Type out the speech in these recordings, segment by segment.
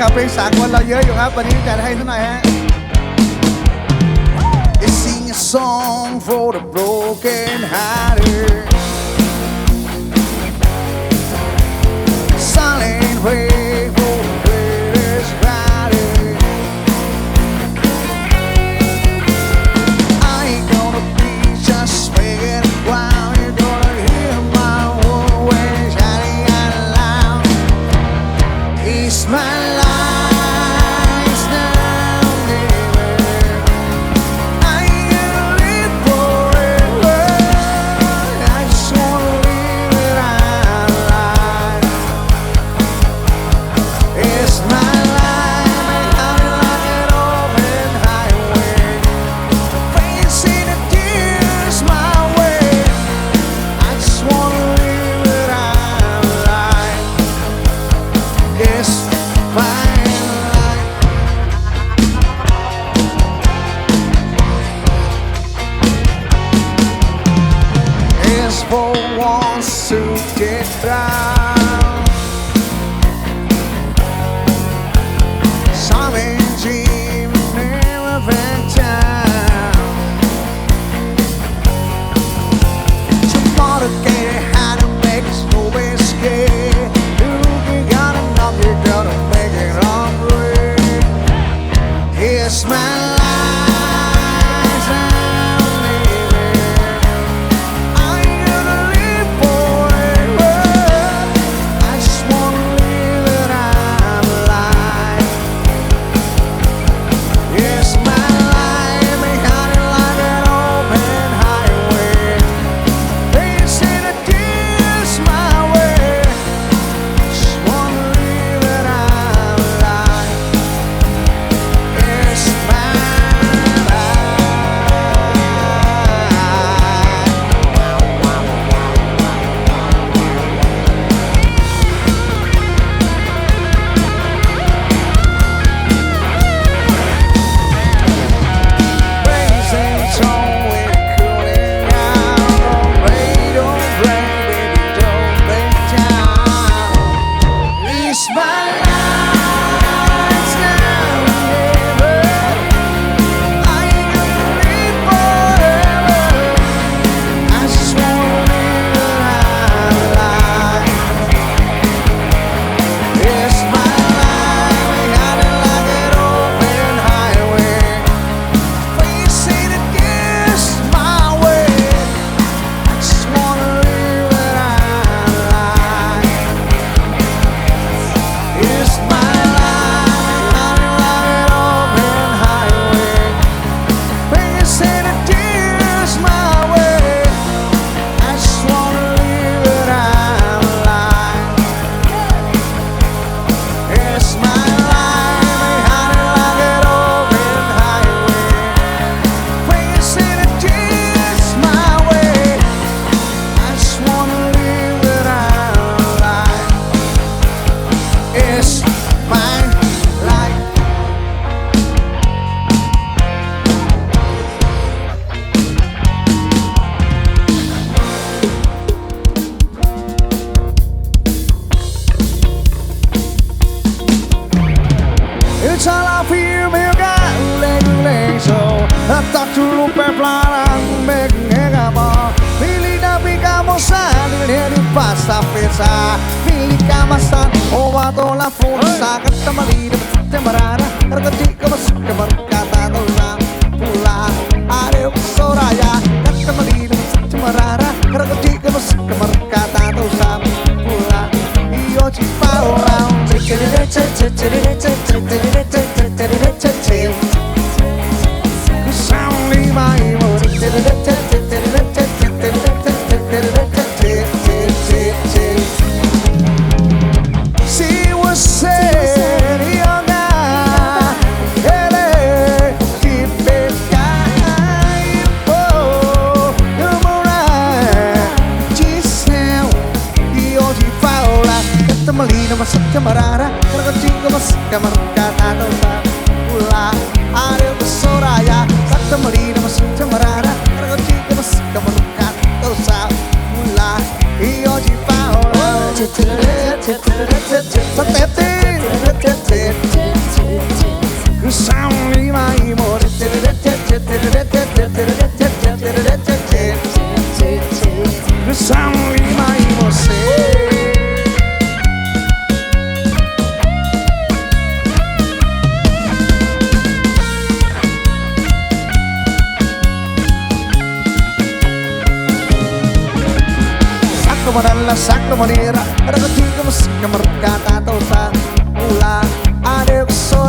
คลับเพลงสากลเราเยอะอยู่ครับ วันนี้จัดให้สักหน่อยฮะ? Sing a song for the broken hearted. Silent rain for once to get. Tak dulu pelarang mengenga pilih tapi kamu pikamosan di pasta pesa Pilih kamasan Oh Owato la di Kata malina Tembarana Rakati kamas Tembarana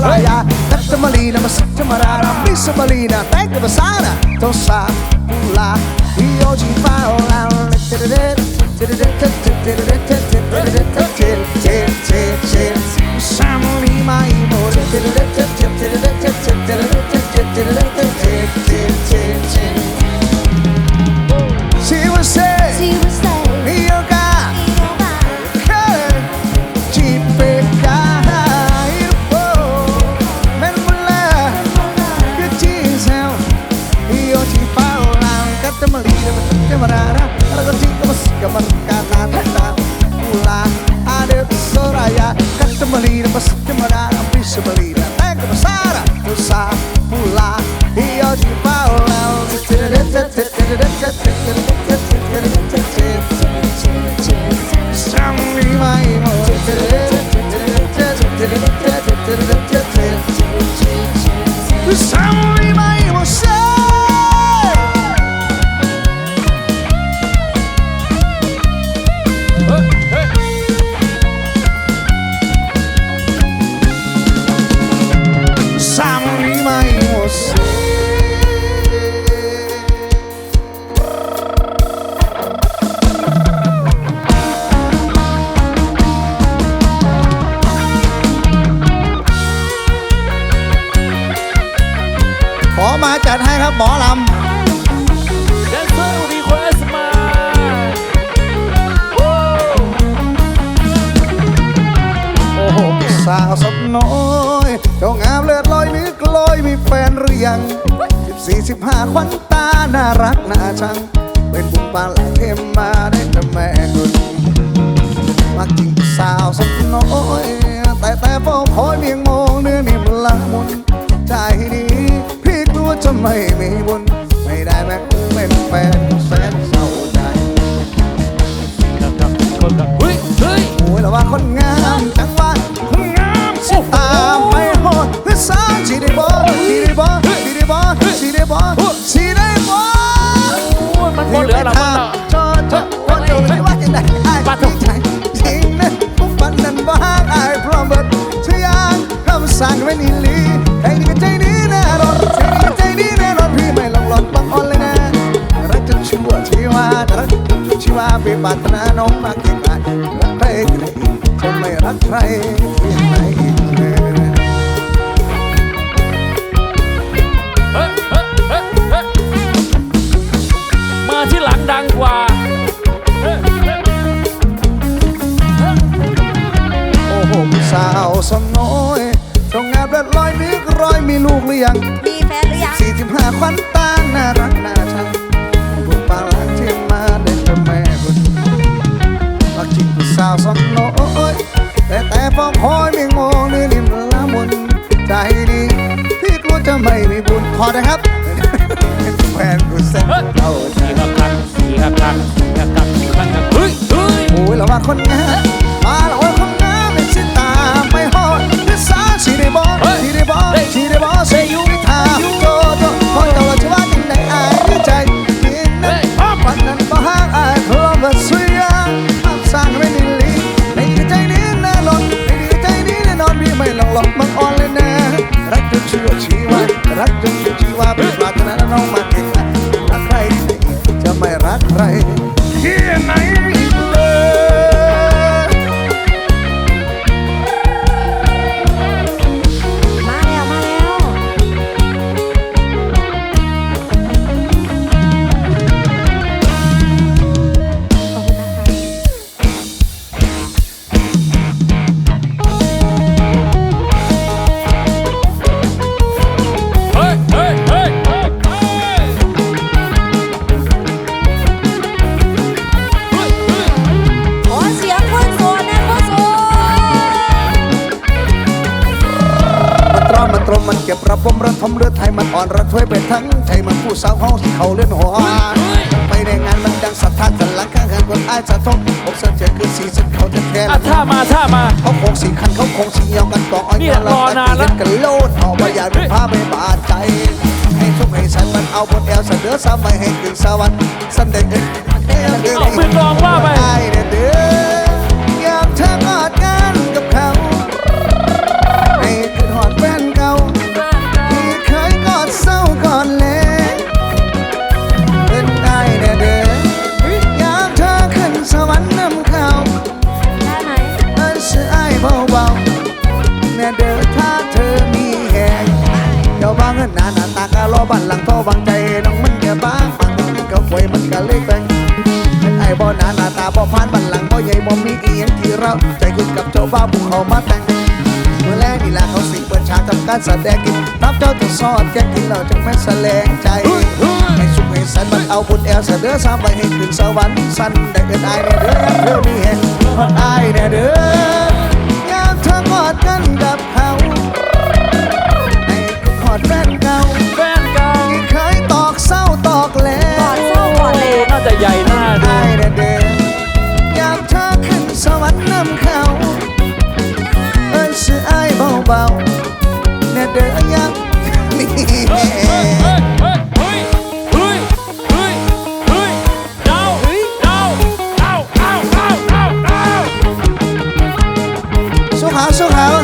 Raya That's the Malina, Masakta Marara Misa Malina, thank you Masana. Tosa, Ula, Yoji Faola Samuli mai more น่ารักน่าชังเป็นบุญปาลายเทมมาได้แต่แม่กุนมักจริงสาวสดน้อยแต่แต่เฝ้าคอยเมียงมองเนื้อนิ่มละมุนใจนี้พี่กลัวจะไม่มีบุญไม่ได้แม้เป็นแฟนแสนเศร้าใจครับครับคนครับเฮ้ยเฮ้ยโอ้ยแล้วว่าคนงาม โอ้ยมันหมดเหลือเรอมั บุญ ทวยไปทั้งใจมันผู้สาวห้องที่เขาเลื่อนหัวไปในงานมันดังสะท้านสันหลังข้างกันคนอายสะทกอกเสถียรคือสีสันเขาแท้อะท่ามาท่ามาเขาโคงสีคันเขาโคงสีเหี่ยวกันต่ออ้อยเนี่ยรอนานแล้วกันโลดออกมาอยากเป็นพาไปบาดใจให้ทุกให้ฉันมันเอาบนแอวเสนอซ้ำไปให้ถึงสวรรค์สันเด็กเอามือกลองว่าไปได้เดตื่ การแสดงกินรับเจ้าถึงซอดแกกินเราจึงไม่แสลงใจให้สุขให้สันมันเอาบุญแอลเสด้อสามไปให้ขึ้นสวรรค์สันแต่เดินอายในเด้อเธอมีแห่งฮอดอายแน่เด้อยามเธอกอดกันกับเขาให้กอดแฟนเก่าแฟนเก่าที่เคยตอกเศร้าตอกแหลตอกเศร้าตอกแหลกน่าจะใหญ่หน้าดูอายแน่เด้อยามเธอขึ้นสวรรค์นำ đỡ nhau số hảo số hảo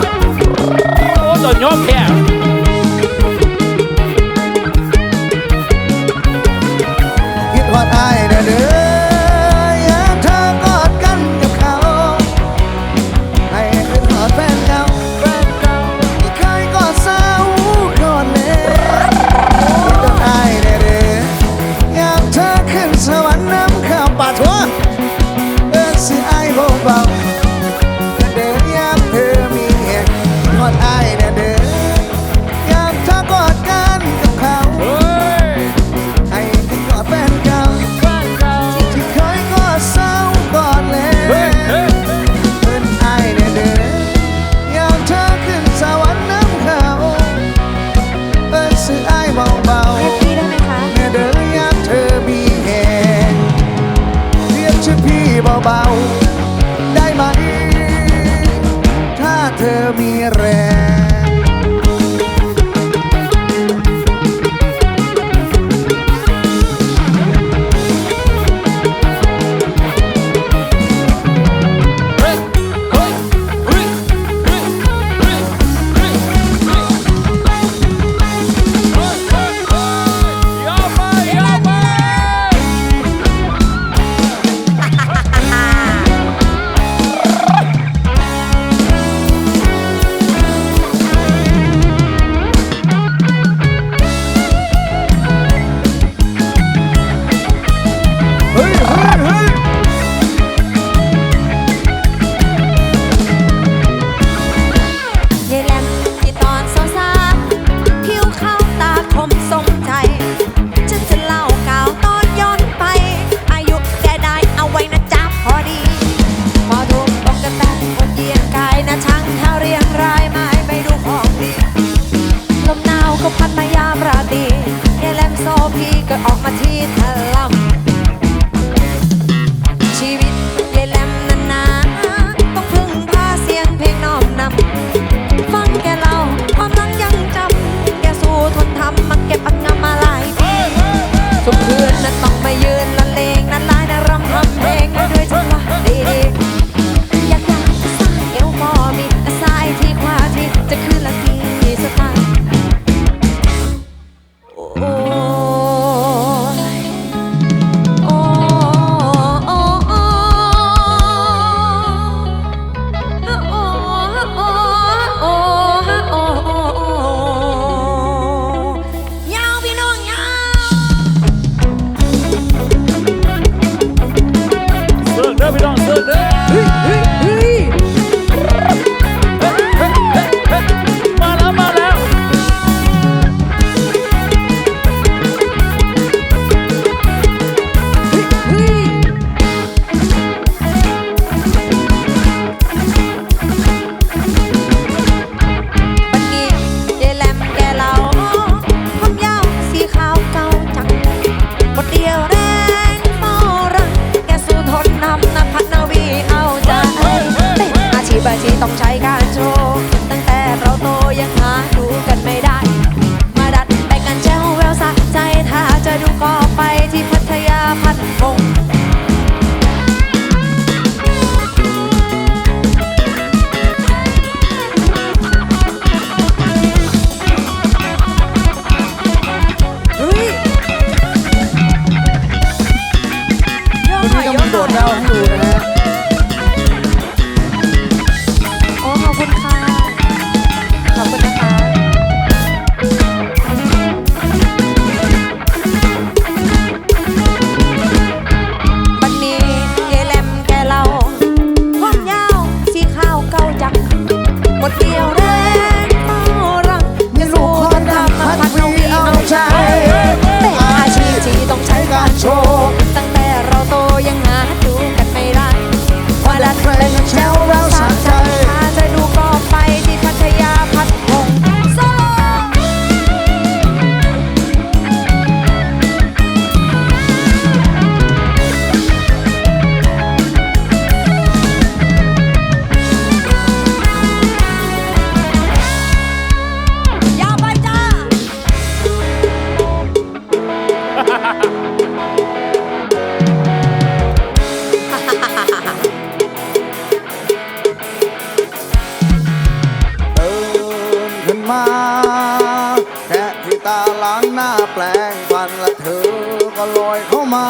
มา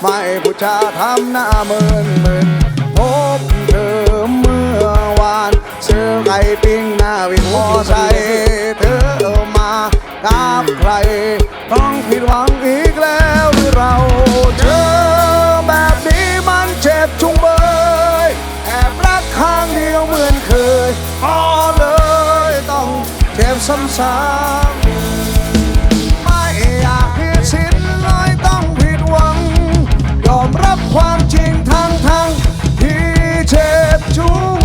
ไม่ผู้ชาทำหน้าเมินเมินพบเธอเมื่อวาน ซื้อไก่ปิ้งหน้าวินมอไซค์เธอมากับใคร ต้องผิดหวังอีกแล้วหรือเราเจอแบบนี้มันเจ็บจุงเบยแอบรักข้างเดียวเหมือนเคยอ๋อเลยต้องเจ็บซ้ำๆไม่อ จ็